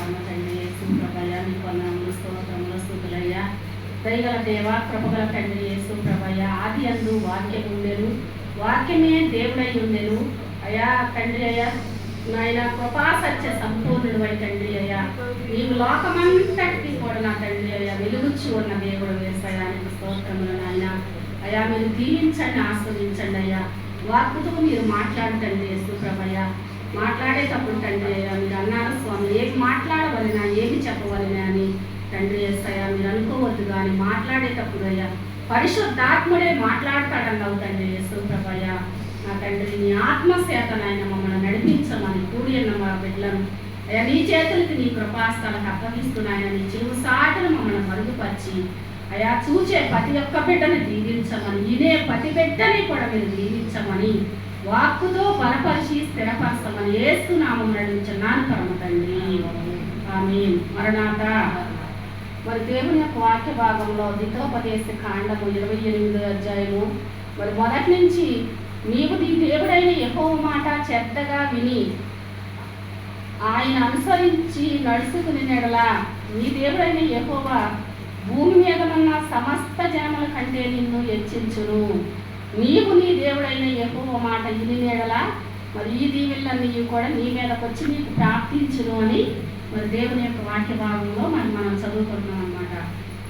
పరమ తండ్రి యేసు ప్రభయ్య మీ వందనములు స్తోత్రములు స్థుతులయ్యా దయగల దేవ కృపగల తండ్రి యేసు ఆది అందు వాక్యం ఉండెను. వాక్యమే దేవుడై ఉండెను. అయ్యా తండ్రి అయ్యా నాయన కృపా సత్య సంపూర్ణుడు అయి తండ్రి అయ్యా. నీవు లోకమంతటికి కూడా నా తండ్రి అయ్యా వెలుగుచ్చు ఉన్న దేవుడు వేసాయానికి స్తోత్రములు నాయన. అయ్యా మీరు దీవించండి ఆస్వాదించండి అయ్యా. వాక్కుతో మీరు మాట్లాడటండి యేసు ప్రభయ్య మాట్లాడేటప్పుడు తండ్రి అయ్యా మీరు అన్నారు స్వామి ఏమి మాట్లాడవలనా ఏమి చెప్పవలనా అని తండ్రి అయ్యా మీరు అనుకోవద్దు కానీ మాట్లాడేటప్పుడు అయ్యా. పరిశుద్ధాత్ముడే మాట్లాడతాడన్నావు తండ్రి యేసు ప్రభయ్య నా తండ్రి నీ ఆత్మశేతనైనా నాయన మమ్మల్ని నడిపించమని కూడి ఉన్న మా బిడ్డలను అయ్యా నీ చేతులకి నీ కృపాస్థలకు అప్పగిస్తున్నాయని నీ చెవు సాటను మమ్మల్ని మరుగుపరిచి అయా చూచే ప్రతి ఒక్క బిడ్డని దీవించమని ఇదే ప్రతి బిడ్డని కూడా మీరు దీవించమని వాక్కుతో బలపరిచి స్థిరపరచమని ఏస్తున్నామని నడిపించున్నాను పరమ తండ్రి. ఆమె మరణాత. మరి దేవుని యొక్క వాక్య భాగంలో దితోపదేశ కాండము ఇరవై ఎనిమిది అధ్యాయము. మరి మొదటి నుంచి నీవు నీ దేవుడైన యెహోవా మాట చెత్తగా విని ఆయన అనుసరించి నడుచుకుని నెడలా. నీ దేవుడైన యెహోవా భూమి మీద ఉన్న సమస్త జనముల కంటే నిన్ను హెచ్చించును. నీవు నీ దేవుడైన ఎక్కువ మాట ఇని నెడలా మరి ఈ దీవెళ్ళన్నీ కూడా నీ మీదకి వచ్చి నీకు ప్రార్థించును అని మరి దేవుని యొక్క వాక్య భాగంలో మరి మనం చదువుకుంటున్నాం అన్నమాట.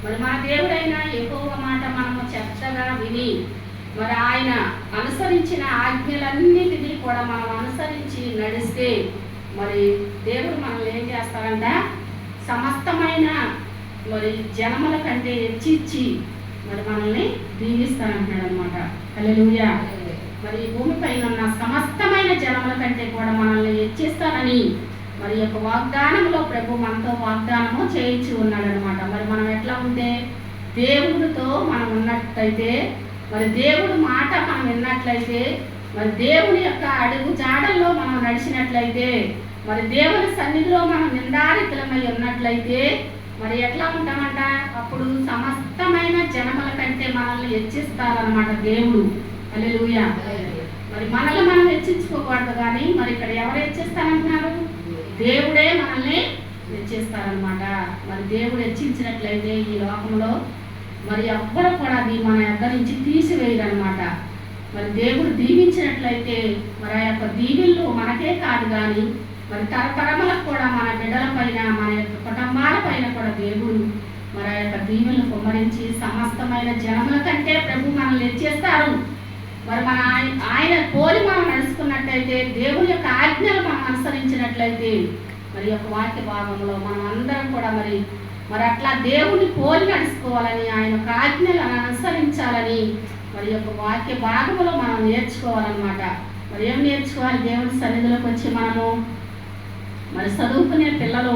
మరి మా దేవుడైన ఎక్కువ మాట మనము చెత్తగా విని మరి ఆయన అనుసరించిన ఆజ్ఞలన్నిటినీ కూడా మనం అనుసరించి నడిస్తే మరి దేవుడు మనల్ని ఏం చేస్తారంట సమస్తమైన మరి జనముల కంటే హెచ్చిచ్చి మరి మనల్ని దీవిస్తానంటున్నాడు అనమాట హల్లెలూయా. మరి ఈ భూమిపైన ఉన్న సమస్తమైన జనముల కంటే కూడా మనల్ని హెచ్చిస్తానని మరి యొక్క వాగ్దానంలో ప్రభు మనతో వాగ్దానము చేయించి ఉన్నాడనమాట. మరి మనం ఎట్లా ఉంటే దేవుడితో మనం ఉన్నట్టయితే మరి దేవుడు మాట మనం విన్నట్లయితే మరి దేవుని యొక్క అడుగు జాడల్లో మనం నడిచినట్లయితే మరి దేవుని సన్నిధిలో మనం నిందారితులమై ఉన్నట్లయితే మరి ఎట్లా ఉంటామంట? అప్పుడు సమస్తమైన జనముల కంటే మనల్ని హెచ్చిస్తారనమాట దేవుడు. అల్లెలుయ మరి మనల్ని మనం హెచ్చించుకోకూడదు కానీ మరి ఇక్కడ ఎవరు హెచ్చిస్తారంటున్నారు? దేవుడే మనల్ని హెచ్చిస్తారనమాట మరి దేవుడు హెచ్చించినట్లయితే ఈ లోకంలో మరి ఎవ్వరు కూడా అది మన దగ్గర నుంచి తీసివేయరనమాట మరి దేవుడు దీవించినట్లయితే మరి ఆ యొక్క దీవెళ్ళు మనకే కాదు కానీ మరి తరతరములకు కూడా మన బిడ్డల పైన మన యొక్క కుటుంబాల పైన కూడా దేవుడు మరి యొక్క దీవులను కుమ్మరించి సమస్తమైన జనముల కంటే ప్రభు మనల్ని ఎచ్చేస్తారు మరి మన ఆయన ఆయన పోలి మనం నడుచుకున్నట్లయితే దేవుని యొక్క ఆజ్ఞలు మనం అనుసరించినట్లయితే మరి యొక్క వాక్య భాగంలో మనం అందరం కూడా మరి మరి అట్లా దేవుని పోలి నడుచుకోవాలని ఆయన యొక్క ఆజ్ఞలను అనుసరించాలని మరి యొక్క వాక్య భాగంలో మనం నేర్చుకోవాలన్నమాట. మరి ఏం నేర్చుకోవాలి? దేవుని సన్నిధిలోకి వచ్చి మనము మరి చదువుకునే పిల్లలు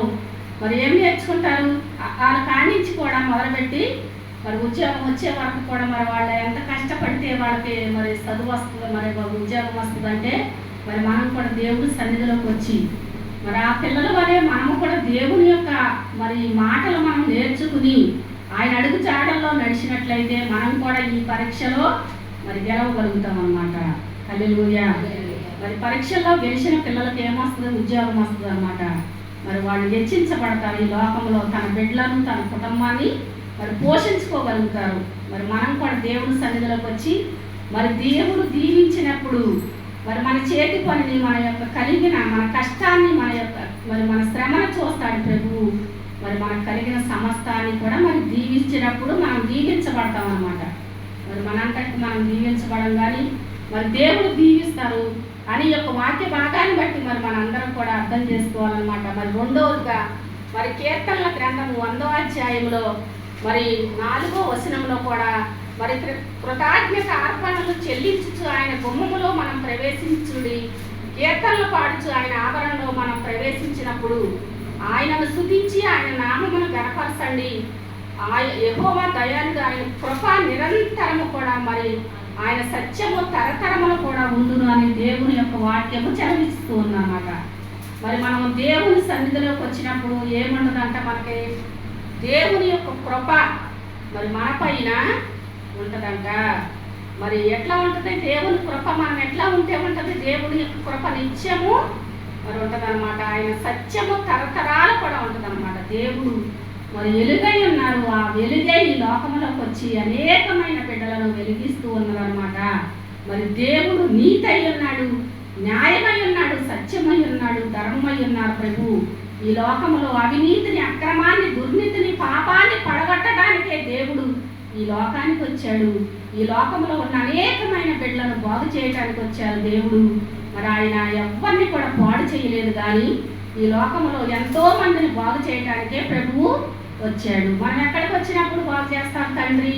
మరి ఏం నేర్చుకుంటారు? వాళ్ళ కానించి కూడా మొదలుపెట్టి మరి ఉద్యోగం వచ్చే వరకు కూడా మరి వాళ్ళు ఎంత కష్టపడితే వాళ్ళకి మరి చదువు వస్తుంది మరి ఉద్యోగం వస్తుందంటే మరి మనం కూడా దేవుడి సన్నిధిలోకి వచ్చి మరి ఆ పిల్లల వలె మనము కూడా దేవుని యొక్క మరి మాటలు మనం నేర్చుకుని ఆయన అడుగు చాడల్లో నడిచినట్లయితే మనం కూడా ఈ పరీక్షలో మరి గెలవగలుగుతాం అనమాట కలిలుయా మరి పరీక్షల్లో గెలిచిన పిల్లలకి ఏమొస్తుంది? ఉద్యోగం వస్తుంది అనమాట మరి వాళ్ళు హెచ్చించబడతారు ఈ లోకంలో. తన బిడ్డలను తన కుటుంబాన్ని మరి పోషించుకోగలుగుతారు. మరి మనం కూడా దేవుని సన్నిధిలోకి వచ్చి మరి దేవుడు దీవించినప్పుడు మరి మన చేతి పనిని మన యొక్క కలిగిన మన కష్టాన్ని మన యొక్క మరి మన శ్రమను చూస్తాడు ప్రభువు. మరి మనకు కలిగిన సమస్తాన్ని కూడా మనం దీవించినప్పుడు మనం దీవించబడతాం అనమాట మరి మనంతటి మనం దీవించబడం కానీ మరి దేవుడు దీవిస్తారు. అని యొక్క వాక్య భాగాన్ని బట్టి మరి మనందరం కూడా అర్థం చేసుకోవాలన్నమాట. మరి రెండవదిగా మరి కీర్తనల గ్రంథము వందో అధ్యాయంలో మరి నాలుగో వచనంలో కూడా మరి కృతజ్ఞత అర్పణలు చెల్లించుచు ఆయన గుమ్మములో మనం ప్రవేశించుడి కీర్తనలు పాడుచు ఆయన ఆవరణలో మనం ప్రవేశించినప్పుడు ఆయనను శుతించి ఆయన నామమును గనపరచండి. ఆయ యెహోవా దయాళుడు ఆయన కృప నిరంతరము కూడా మరి ఆయన సత్యము తరతరములు కూడా ఉండును అని దేవుని యొక్క వాక్యము చదివిస్తూ ఉందన్నమాట. మరి మనం దేవుని సన్నిధిలోకి వచ్చినప్పుడు ఏముండదంటే మనకి? దేవుని యొక్క కృప మరి మన పైన ఉంటుందంట. మరి ఎట్లా ఉంటుంది? దేవుని కృప మనం ఎట్లా ఉంటే ఉంటుంది? దేవుని యొక్క కృప నిత్యము మరి ఉంటుందన్నమాట. ఆయన సత్యము తరతరాలు కూడా ఉంటుందన్నమాట. దేవుడు వెలుగై ఉన్నారు. ఆ వెలుగై ఈ లోకంలోకి వచ్చి అనేకమైన బిడ్డలను వెలిగిస్తూ ఉన్నారన్నమాట మరి దేవుడు నీతై ఉన్నాడు న్యాయమై ఉన్నాడు సత్యమై ఉన్నాడు ధర్మమై ఉన్నారు ప్రభు. ఈ లోకంలో అవినీతిని అక్రమాన్ని దుర్నీతిని పాపాన్ని పడగొట్టడానికే దేవుడు ఈ లోకానికి వచ్చాడు. ఈ లోకంలో ఉన్న అనేకమైన బిడ్డలను బాగు చేయడానికి వచ్చారు దేవుడు. మరి ఆయన ఎవరిని కూడా పాడు చేయలేదు కానీ ఈ లోకంలో ఎంతో మందిని బాగు చేయడానికే ప్రభువు వచ్చాడు. మనం ఎక్కడికి వచ్చినప్పుడు బాగు చేస్తాం తండ్రి.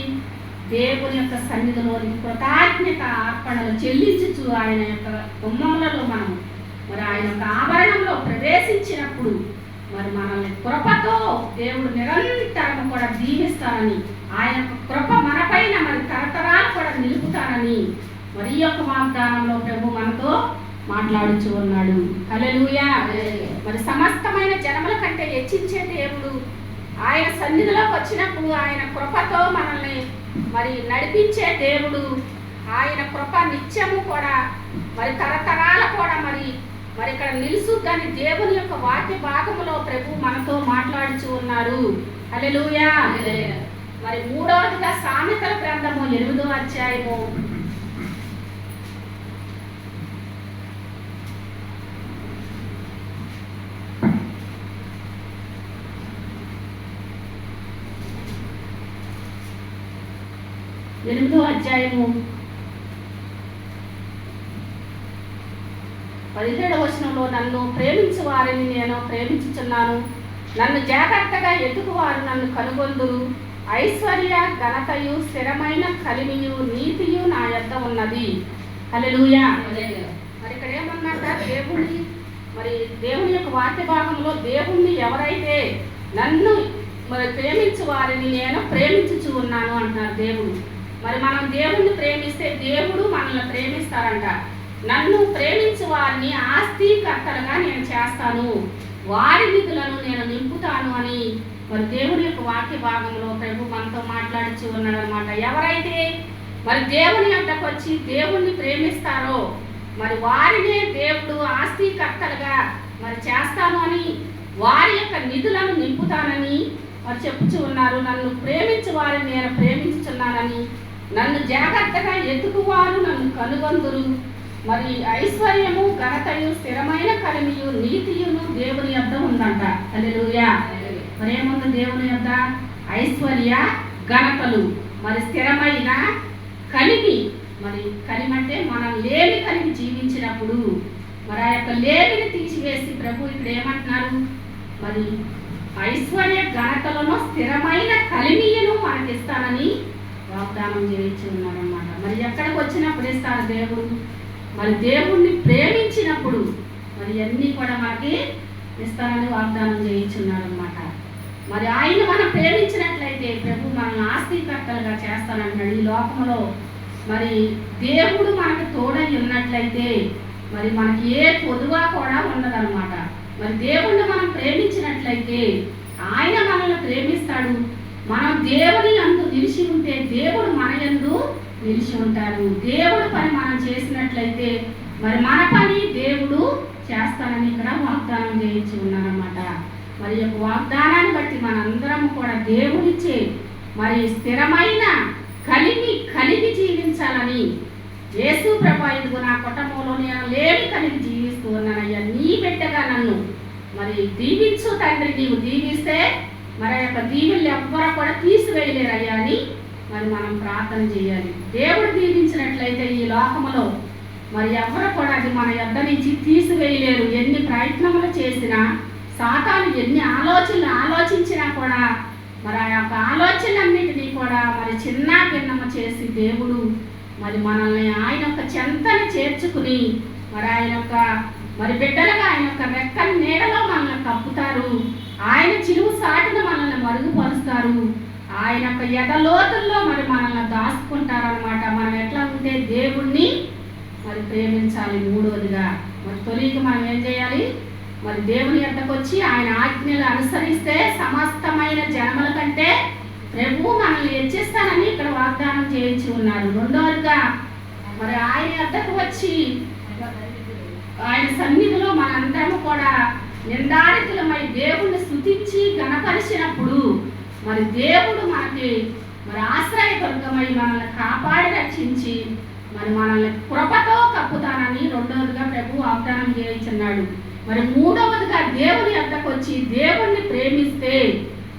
దేవుని యొక్క సన్నిధిలోని కృతజ్ఞత అర్పణలు చెల్లించుచు ఆయన యొక్క గుమ్మములలో మనం మరి ఆయన యొక్క ఆభరణంలో ప్రవేశించినప్పుడు మరి మనల్ని కృపతో దేవుడు నిరంతరం కూడా దీవిస్తానని ఆయన కృప మనపైన మరి తరతరాలు కూడా నిలుపుతానని మరి యొక్క వాగ్దానంలో ప్రభు మనతో మాట్లాడుచు ఉన్నాడు. హల్లెలూయా. మరి సమస్తమైన జనముల కంటే హెచ్చించే దేవుడు ఆయన సన్నిధిలోకి వచ్చినప్పుడు ఆయన కృపతో మనల్ని మరి నడిపించే దేవుడు. ఆయన కృప నిత్యము కూడా మరి తరతరాల కూడా మరి మరి ఇక్కడ నిలుసుద్దని దేవుని యొక్క వాక్య భాగములో ప్రభు మనతో మాట్లాడుచు ఉన్నారు హల్లెలూయా. మరి మూడవదిగా సామెతల గ్రంథము ఎనిమిదో అధ్యాయము ఎనిమిదో అధ్యాయము. పదిహేడవ వచనంలో నన్ను ప్రేమించు వారిని నేను ప్రేమించుచున్నాను. నన్ను జాగ్రత్తగా ఎదుగువారు నన్ను కనుగొందురు. ఐశ్వర్య ఘనతయు స్థిరమైన కలిమియు నీతియు నా యొద్ద ఉన్నది. హల్లెలూయా. మరి ఇక్కడ ఏమన్నాక దేవుణ్ణి మరి దేవుని యొక్క వాక్య భాగంలో దేవుణ్ణి ఎవరైతే నన్ను మరి ప్రేమించు వారిని నేను ప్రేమించుచు ఉన్నాను అంటున్నారు దేవుడు. మరి మనం దేవుణ్ణి ప్రేమిస్తే దేవుడు మనల్ని ప్రేమిస్తారంట. నన్ను ప్రేమించు వారిని ఆస్తికర్తలుగా నేను చేస్తాను. వారి నిధులను నేను నింపుతాను అని మరి దేవుని యొక్క వాక్య భాగంలో ప్రభు మనతో మాట్లాడుచు ఉన్నాడు అనమాట ఎవరైతే మరి దేవుని యొద్దకు వచ్చి దేవుణ్ణి ప్రేమిస్తారో మరి వారినే దేవుడు ఆస్తికర్తలుగా మరి చేస్తాను అని వారి యొక్క నిధులను నింపుతానని మరి చెప్పుచు ఉన్నారు. నన్ను ప్రేమించు వారిని నేను ప్రేమించుచున్నానని నన్ను జాగ్రత్తగా ఎత్తుకువారు నన్ను కనుగొందురు. మరి ఐశ్వర్యము ఘనతయు స్థిరమైన కలిమియు నీతియును దేవుని యొద్ద ఉందంట. అల్లెలుయా మరి ఏముంది దేవుని యొద్ద? ఐశ్వర్య ఘనతలు. మరి స్థిరమైన కలిమి. మరి కలిమంటే మనం లేని కలిగి జీవించినప్పుడు. మరి ఆ యొక్క లేమిని తీసివేసి ప్రభు ఇక్కడ ఏమంటున్నారు? మరి ఐశ్వర్య ఘనతలను స్థిరమైన కలిమియను మనకి ఇస్తానని వాగ్దానం చేయించి ఉన్నారన్నమాట. మరి ఎక్కడికి వచ్చినప్పుడు ఇస్తారు దేవుడు మరి దేవుణ్ణి ప్రేమించినప్పుడు మరి అన్నీ కూడా మనకి ఇస్తానని వాగ్దానం చేయించున్నాడనమాట మరి ఆయన మనం ప్రేమించినట్లయితే ప్రభు మనం ఆస్తికర్తలుగా చేస్తానంటాడు. ఈ లోకంలో మరి దేవుడు మనకు తోడై ఉన్నట్లయితే మరి మనకి ఏ పొదువా కూడా ఉండదన్నమాట. మరి దేవుణ్ణి మనం ప్రేమించినట్లయితే ఆయన మనల్ని ప్రేమిస్తాడు. మనం దేవుని అందు నిలిచి ఉంటే దేవుడు మన యందు నిలిచి ఉంటారు దేవుడు పని మనం చేసినట్లయితే మరి మన పని దేవుడు చేస్తానని ఇక్కడ వాగ్దానం చేయించి ఉన్నారన్నమాట. మరి యొక్క వాగ్దానాన్ని బట్టి మనందరం కూడా దేవుడిచ్చే మరి స్థిరమైన కలిగి కలిగి జీవించాలని యేసు ప్రభా ఇదిగో నా కుటుంబంలో నేను లేని కలిగి జీవిస్తూ ఉన్నానయ్యా. నీ బిడ్డగా నన్ను మరి దీవించు తండ్రి నీవు దీవిస్తే మరి ఆ యొక్క దీవులు ఎవ్వరూ కూడా తీసివేయలేరయ్యా అని మరి మనం ప్రార్థన చేయాలి. దేవుడు దీవించినట్లయితే ఈ లోకములో మరి ఎవరు కూడా అది మన యొద్ద నుంచి తీసివేయలేరు. ఎన్ని ప్రయత్నములు చేసినా సాతాను ఎన్ని ఆలోచనలు ఆలోచించినా కూడా మరి ఆ యొక్క ఆలోచనలన్నింటినీ కూడా మరి చిన్న భిన్నమ చేసి దేవుడు మరి మనల్ని ఆయన యొక్క చెంతని చేర్చుకుని మరి ఆయన యొక్క మరి బిడ్డలుగా ఆయన యొక్క రెక్కల నీడలో మనల్ని కప్పుతారు. ఆయన చిరువు సాటును మనల్ని మరుగుపరుస్తారు. ఆయన యొక్క ఎదలోతుల్లో మరి మనల్ని దాచుకుంటారనమాట మనం ఎట్లా ఉంటే దేవుణ్ణి మరి ప్రేమించాలి మూడవదిగా మరి తొలికి మనం ఏం చేయాలి? మరి దేవుని ఎద్దకు వచ్చి ఆయన ఆజ్ఞలు అనుసరిస్తే సమస్తమైన జన్మల కంటే ప్రభు మనల్ని హెచ్చిస్తానని ఇక్కడ వాగ్దానం చేయించి ఉన్నారు. రెండవదిగా మరి ఆయన ఎద్దకు వచ్చి ఆయన సన్నిధిలో మనందరము కూడా నిర్ధారితులమై దేవుణ్ణి స్థుతించి గణపరిచినప్పుడు మరి దేవుడు మనకి మరి ఆశ్రయదుర్గమై మనల్ని కాపాడి రక్షించి మరి మనల్ని కృపతో కప్పుతానని రెండవదిగా ప్రభు వాగ్దానం చేయించున్నాడు. మరి మూడవదిగా దేవుని యొద్దకు వచ్చి దేవుణ్ణి ప్రేమిస్తే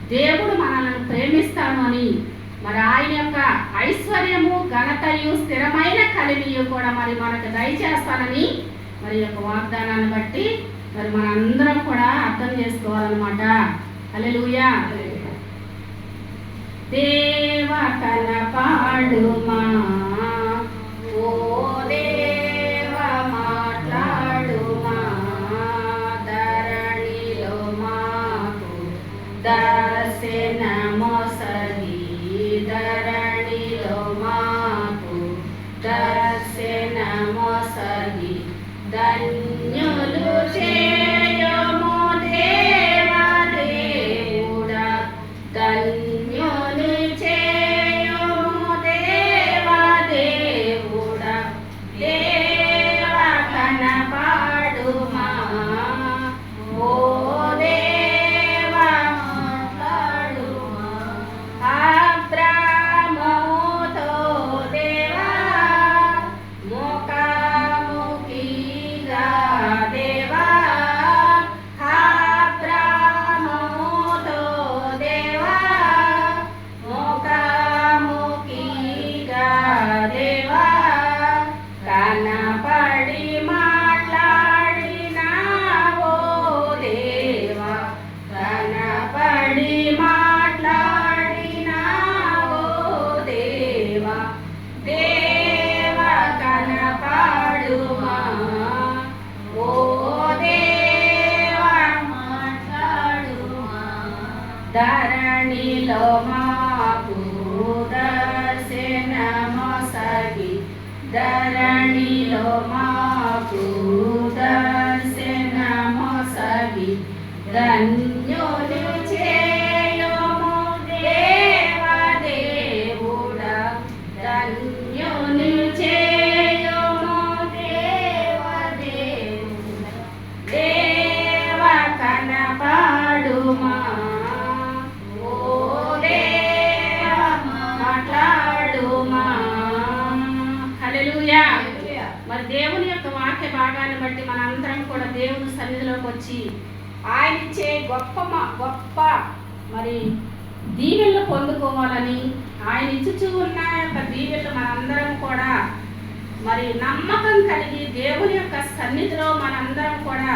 దేవుడు మనల్ని ప్రేమిస్తాను అని మరి ఆయన యొక్క ఐశ్వర్యము ఘనతయు స్థిరమైన కలిమియు కూడా మరి మనకు దయచేస్తానని మరి యొక్క వాగ్దానాన్ని బట్టి మరి మనందరం కూడా అర్థం చేసుకోవాలన్నమాట. హల్లెలూయా. దేవ కనపాడుమా ఓ దేవ మాట్లాడుమా ధరణిలో మాకు దర్శనమొసగి. ధరణిలో dan ధరణిలో మాకు దర్శనమొసగి ధరణిలో వాక్య బట్టి మనందరం కూడా దేవుని సన్నిధిలోకి వచ్చి ఆయన ఇచ్చే గొప్ప గొప్ప మరి దీవెళ్ళు పొందుకోవాలని ఆయన ఇచ్చుచూ ఉన్న యొక్క దీవెళ్ళు మనందరం కూడా మరి నమ్మకం కలిగి దేవుని యొక్క సన్నిధిలో మనందరం కూడా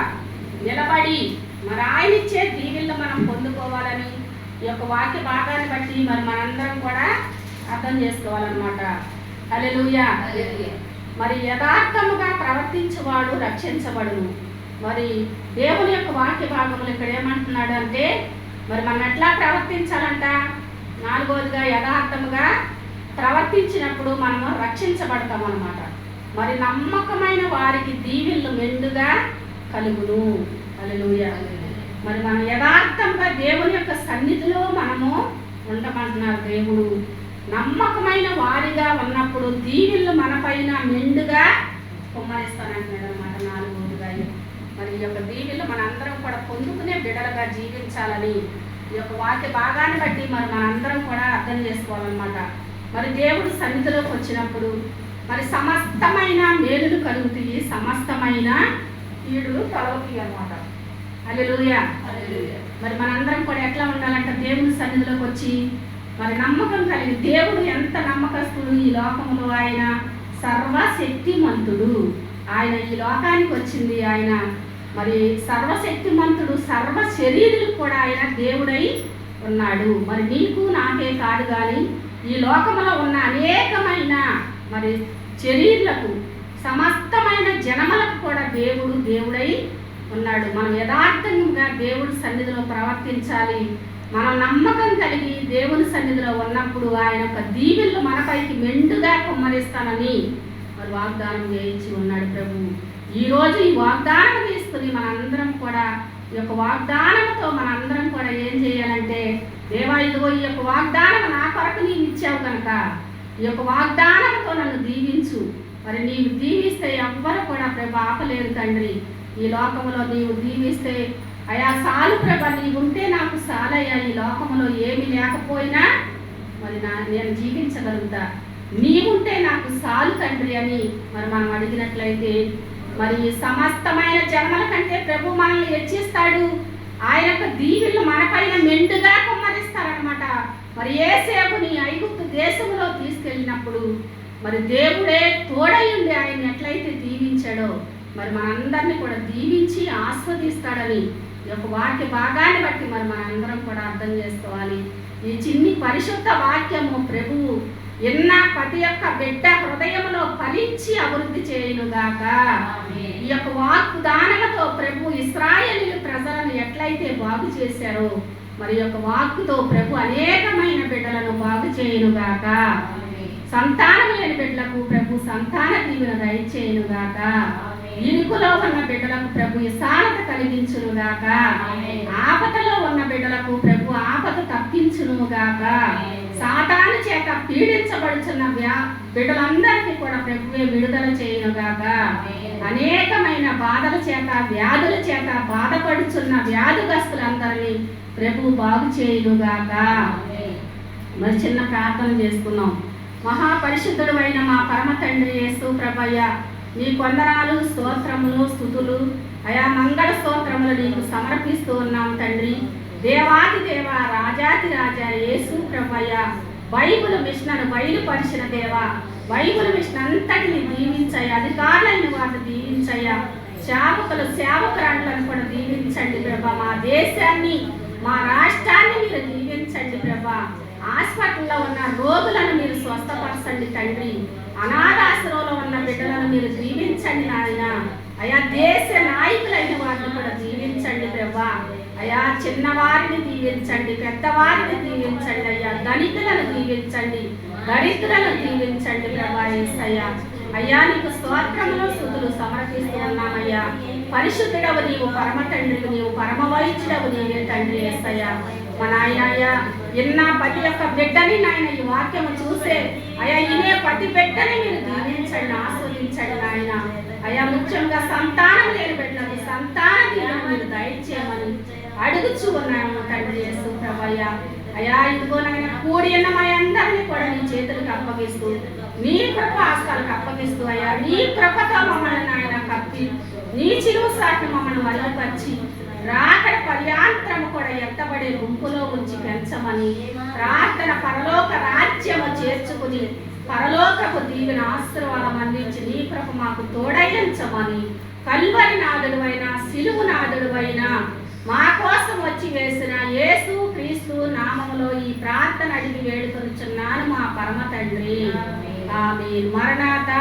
నిలబడి మరి ఆయన ఇచ్చే దీవెళ్ళు మనం పొందుకోవాలని ఈ యొక్క వాక్య భాగాన్ని బట్టి మరి మనందరం కూడా అర్థం చేసుకోవాలన్నమాట. అలెలుయా మరి యథార్థముగా ప్రవర్తించేవాడు రక్షించబడును. మరి దేవుని యొక్క వాక్య భాగంలో ఇక్కడ ఏమంటున్నాడు అంటే మరి మనం ఎట్లా ప్రవర్తించాలంట? నాలుగోదిగా యథార్థముగా ప్రవర్తించినప్పుడు మనము రక్షించబడతాం అన్నమాట. మరి నమ్మకమైన వారికి దీవెళ్ళు మెండుగా కలుగును. హల్లెలూయా. మరి మనం యథార్థంగా దేవుని యొక్క సన్నిధిలో మనము ఉండమంటున్నారు దేవుడు. నమ్మకమైన వారిగా ఉన్నప్పుడు దీవెళ్ళు మన పైన మెండుగా కుమ్మరిస్తానంటున్నాడు అనమాట నాలుగోదిగా మరి ఈ యొక్క దీవెళ్ళు మనందరం కూడా పొందుకునే బిడలుగా జీవించాలని ఈ యొక్క వాక్య భాగాన్ని బట్టి మరి మనందరం కూడా అర్థం చేసుకోవాలన్నమాట. మరి దేవుడు సన్నిధిలోకి వచ్చినప్పుడు మరి సమస్తమైన మేలులు కలుగుతాయి సమస్తమైన కీడులు కలుగుతాయి అన్నమాట. అల్లెలుయా మరి మనందరం కూడా ఎట్లా ఉండాలంటే దేవుని సన్నిధిలోకి వచ్చి మరి నమ్మకం కలిగి దేవుడు ఎంత నమ్మకస్తుడు ఈ లోకంలో ఆయన సర్వశక్తిమంతుడు. ఆయన ఈ లోకానికి వచ్చింది. ఆయన మరి సర్వశక్తిమంతుడు సర్వ శరీరులకు కూడా ఆయన దేవుడై ఉన్నాడు. మరి నీకు నాకే కాదు కానీ ఈ లోకములో ఉన్న అనేకమైన మరి శరీరులకు సమస్తమైన జనములకు కూడా దేవుడు దేవుడై ఉన్నాడు. మనం యథార్థంగా దేవుడి సన్నిధిలో ప్రవర్తించాలి. మనం నమ్మకం కలిగి దేవుని సన్నిధిలో ఉన్నప్పుడు ఆయన యొక్క దీవెళ్ళు మనపైకి మెండుగా కుమ్మరిస్తానని మరి వాగ్దానం చేయించి ఉన్నాడు ప్రభు. ఈ రోజు ఈ వాగ్దానం తీసుకుని మనందరం కూడా ఈ యొక్క వాగ్దానంతో మనందరం కూడా ఏం చేయాలంటే దేవా ఇదిగో ఈ యొక్క వాగ్దానం నా కొరకు నీవు ఇచ్చావు కనుక ఈ యొక్క వాగ్దానంతో నన్ను దీవించు. మరి నీవు దీవిస్తే ఎవ్వరు కూడా ప్రభు ఆపలేరు తండ్రి. ఈ లోకంలో నీవు దీవిస్తే అయా సాలు ప్రభ నీవుంటే నాకు సాలయ్యా ఈ లోకంలో ఏమి లేకపోయినా మరి నా నేను జీవించగలుగుతా. నీవుంటే నాకు సాలు తండ్రి అని మరి మనం అడిగినట్లయితే మరి సమస్తమైన జన్మల కంటే ప్రభు మనల్ని హెచ్చిస్తాడు. ఆయన యొక్క దీవులు మనపైన మెండుగా కుమ్మరిస్తారనమాట మరి ఏ సేపుని ఐగుప్తు దేశంలో తీసుకెళ్ళినప్పుడు మరి దేవుడే తోడై ఆయన ఎట్లయితే దీవించాడో మరి మనందరినీ కూడా దీవించి ఆస్వాదిస్తాడని యొక్క వాక్య భాగాన్ని బట్టి మరి మనందరం కూడా అర్థం చేసుకోవాలి. ఈ చిన్ని పరిశుద్ధ వాక్యము ప్రభువు ఎన్న ప్రతి ఒక్క బిడ్డ హృదయంలో ఫలించి అభివృద్ధి చేయునుగాక. ఈ యొక్క వాక్కు దానముతో ప్రభు ఇస్రాయేలీల ప్రజలను ఎట్లయితే బాగు చేశారో మరి యొక్క వాక్కుతో ప్రభు అనేకమైన బిడ్డలను బాగు చేయునుగాక. సంతానం లేని బిడ్డలకు ప్రభు సంతాన దీవెన దయచేయునుగాక ఇరుకులో ఉన్న బిడ్డలకు ప్రభు విశాలత కలిగించునుగాక ఆపదలో ఉన్న బిడ్డలకు ప్రభు ఆపద తప్పించునుగాక సాతాను చేత పీడించబడుచున్న వ్యా బిడ్డలందరికీ కూడా ప్రభువే విడుదల చేయునుగాక అనేకమైన బాధల చేత వ్యాధుల చేత బాధపడుచున్న వ్యాధిగ్రస్తులందరినీ ప్రభు బాగు చేయునుగాక మరి చిన్న ప్రార్థన చేసుకున్నాం మహాపరిశుద్ధుడమైన మా పరమ తండ్రి యేసు ప్రభయ్య నీ కొందరాలు స్తోత్రములు స్థుతులు. అయా మంగళ స్తోత్రములు నీకు సమర్పిస్తూ ఉన్నాం తండ్రి. దేవాది దేవ రాజాది రాజా యేసు ప్రభయ్య బైబుల్ మిషన్ను బయలుపరిచిన దేవ బైబుల్ మిషన్ అంతటిని దీవించయ్య అధికారులైన వారిని దీవించయ్య. సేవకులు సేవకురాళ్ళను కూడా దీవించండి ప్రభా. మా దేశాన్ని మా రాష్ట్రాన్ని మీరు దీవించండి ప్రభా. హాస్పిటల్లో ఉన్న రోగులను మీరు స్వస్థపరచండి తండ్రి. అనాథాశ్రమంలో ఉన్న బిడ్డలను మీరు దీవించండి నాయన. అయా దేశ నాయకులైన వారిని కూడా దీవించండి ప్రభా. అయా చిన్నవారిని దీవించండి పెద్దవారిని దీవించండి అయ్యా. ధనికులను దీవించండి దరిద్రులను దీవించండి ప్రభా ఏసయ్యా. అయ్యా నీకు స్తోత్రములు స్థుతులు సమర్పిస్తూ ఉన్నామయ్యా పరిశుద్ధుడవు నీవు పరమ తండ్రి నీవు పరమ వైద్యుడవు నీవే తండ్రి ఏసయ్యా. మన ఆయన అయ్యా ఎన్న పతి యొక్క బిడ్డని నాయన ఈ వాక్యము చూసే అయ్యా ఇనే పతి బిడ్డని మీరు దీవించండి ఆస్వాదించండి నాయన. అయ్యా ముఖ్యంగా సంతానం లేని బిడ్డలకు సంతాన దీవెన మీరు దయచేయమని అడుగుచూ ఉన్నాము తండ్రి యేసు ప్రభయ్యా అయ్యా ఇదిగో నాయన కూడి ఉన్న మా అందరినీ కూడా నీ చేతులకు అప్పగిస్తూ నీ కృప ఆస్తాలకు అప్పగిస్తూ అయ్యా నీ కృపతో మమ్మల్ని నాయన కప్పి నీ చిరువు సాటి మమ్మల్ని మరుగుపరిచి రాకడ పర్యాంతరము కూడా ఎత్తబడే గుంపులో ఉంచి పెంచమని ప్రార్థన పరలోక రాజ్యము చేర్చుకుని పరలోకపు దీవెన ఆశీర్వాదం అందించి నీ కృప మాకు తోడయించమని కల్వరి నాదుడు అయినా సిలువు నాదుడు అయినా మా కోసం వచ్చి వేసిన యేసు క్రీస్తు నామములో ఈ ప్రార్థన అడిగి వేడుకొనుచున్నాను మా పరమ తండ్రి ఆమె మరణాత.